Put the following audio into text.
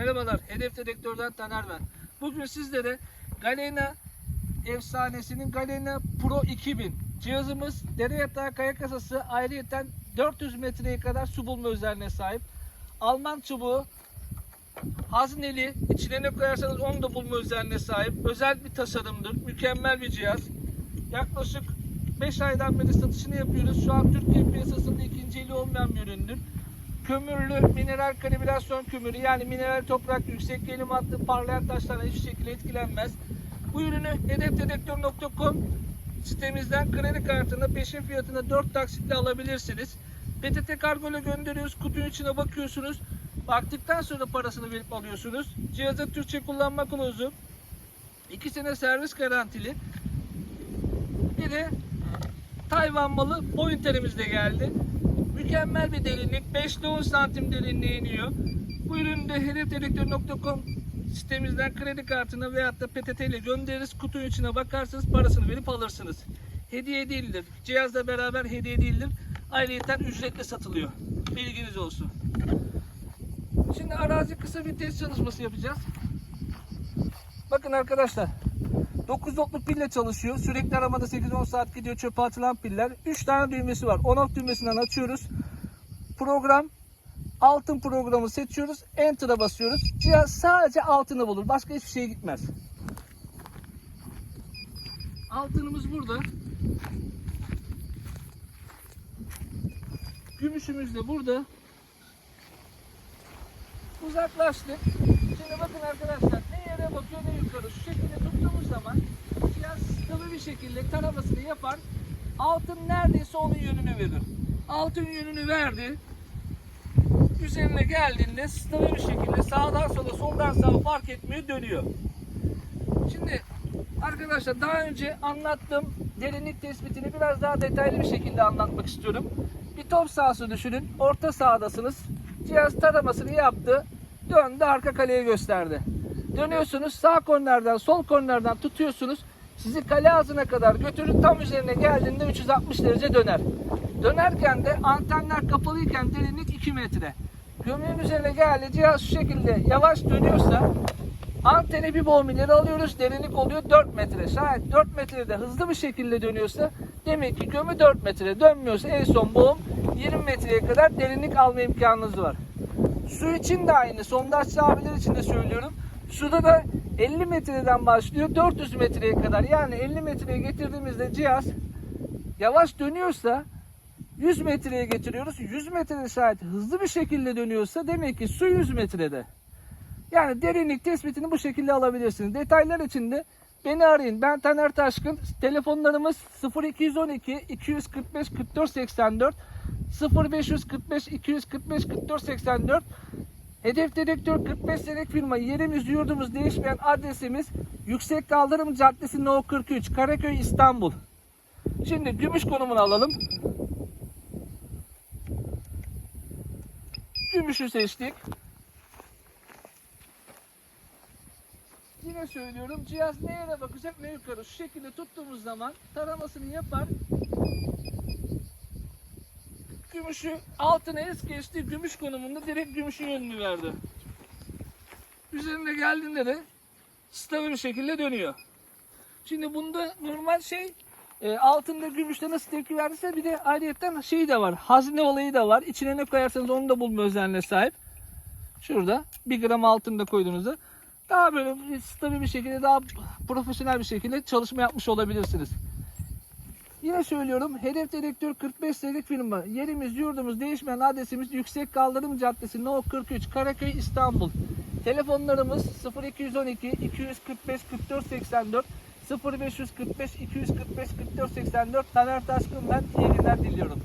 Merhabalar, Hedef Dedektör'den Taner ben. Bugün sizlere Galena efsanesinin Galena Pro 2000 cihazımız dere yatağı kaya kasası ayrıyeten 400 metreye kadar su bulma özelliğine sahip. Alman çubuğu hazneli, içine ne koyarsanız onu da bulma özelliğine sahip. Özel bir tasarımdır, mükemmel bir cihaz. Yaklaşık 5 aydan beri satışını yapıyoruz. Şu an Türkiye piyasasında ikinci eli olmayan bir üründür kömürlü mineral kalibrasyon kömürü yani mineral toprak yüksek gerilim hattı parlayan taşlarla hiçbir şekilde etkilenmez. Bu ürünü hedefdedektör.com sitemizden kredi kartına peşin fiyatına 4 taksitle alabilirsiniz. PTT kargo ile gönderiyoruz. Kutunun içine bakıyorsunuz. Baktıktan sonra parasını verip alıyorsunuz. Cihazın Türkçe kullanma kılavuzu. 2 sene servis garantili. Bir de Tayvan malı pointerimiz de geldi. Mükemmel bir derinlik. 5 ile 10 santim derinliğe iniyor. Bu ürünü de hedefdedektör.com sitemizden kredi kartına veyahut da PTT ile göndeririz. Kutunun içine bakarsınız parasını verip alırsınız. Hediye değildir. Cihazla beraber hediye değildir. Ayrıca ücretle satılıyor. Bilginiz olsun. Şimdi arazi kısa bir test çalışması yapacağız. Bakın arkadaşlar. 9 voltluk pille çalışıyor. Sürekli aramada 8-10 saat gidiyor çöpe atılan piller. 3 tane düğmesi var. On-off düğmesinden açıyoruz. Program altın programı seçiyoruz. Enter'a basıyoruz. Cihaz sadece altını bulur. Başka hiçbir şeye gitmez. Altınımız burada. Gümüşümüz de burada. Uzaklaştık. Şimdi bakın arkadaşlar ne yere bakıyor ne yukarı. Şu şekilde tuttuğumuz zaman cihaz sıkılı bir şekilde taramasını yapar. Altın neredeyse onun yönünü verir. Altın yönünü verdi. Üzerine geldiğinde stabil bir şekilde sağdan sola soldan sağa fark etmiyor dönüyor. Şimdi arkadaşlar daha önce anlattığım derinlik tespitini biraz daha detaylı bir şekilde anlatmak istiyorum. Bir top sahası düşünün. Orta sahadasınız. Cihaz taramasını yaptı. Döndü arka kaleye gösterdi. Dönüyorsunuz sağ kornerden sol kornerden tutuyorsunuz. Sizi kale ağzına kadar götürür. Tam üzerine geldiğinde 360 derece döner. Dönerken de antenler kapalıyken derinlik 2 metre. Gömleğin üzerine geldi cihaz şu şekilde yavaş dönüyorsa anteni bir boğum ileri alıyoruz. Derinlik oluyor 4 metre. Şayet 4 metrede hızlı bir şekilde dönüyorsa demek ki gömü 4 metre. Dönmüyorsa en son boğum 20 metreye kadar derinlik alma imkanınız var. Su için de aynı. Sondajçı abiler için de söylüyorum. Suda da 50 metreden başlıyor 400 metreye kadar. Yani 50 metreye getirdiğimizde cihaz yavaş dönüyorsa 100 metreye getiriyoruz. 100 metrede şayet hızlı bir şekilde dönüyorsa demek ki su 100 metrede. Yani derinlik tespitini bu şekilde alabilirsiniz. Detaylar için de beni arayın. Ben Taner Taşkın. Telefonlarımız 0212 245 44 84 0545 245 44 84 Hedef Dedektör 45 senelik firma yerimiz yurdumuz değişmeyen adresimiz Yüksek Kaldırım Caddesi No 43 Karaköy İstanbul. Şimdi gümüş konumunu alalım. Gümüşü seçtik. Yine söylüyorum cihaz ne yere bakacak ne yukarı. Şu şekilde tuttuğumuz zaman taramasını yapar. Gümüşü altına es geçti. Gümüş konumunda direkt gümüşün yönünü verdi. Üzerine geldiğinde de stabil bir şekilde dönüyor. Şimdi bunda normal şey e, altında gümüşte nasıl tepki verdiyse bir de ayrıyetten şey de var. Hazine olayı da var. İçine ne koyarsanız onu da bulma özelliğine sahip. Şurada 1 gram altında koyduğunuzda daha böyle bir stabil bir şekilde daha profesyonel bir şekilde çalışma yapmış olabilirsiniz. Yine söylüyorum Hedef Dedektör 45 senelik firma. Yerimiz yurdumuz değişmeyen adresimiz Yüksek Kaldırım Caddesi No 43 Karaköy İstanbul. Telefonlarımız 0212 245 44 84 0545 245 44 84 Taner Taşkın ben iyi günler diliyorum.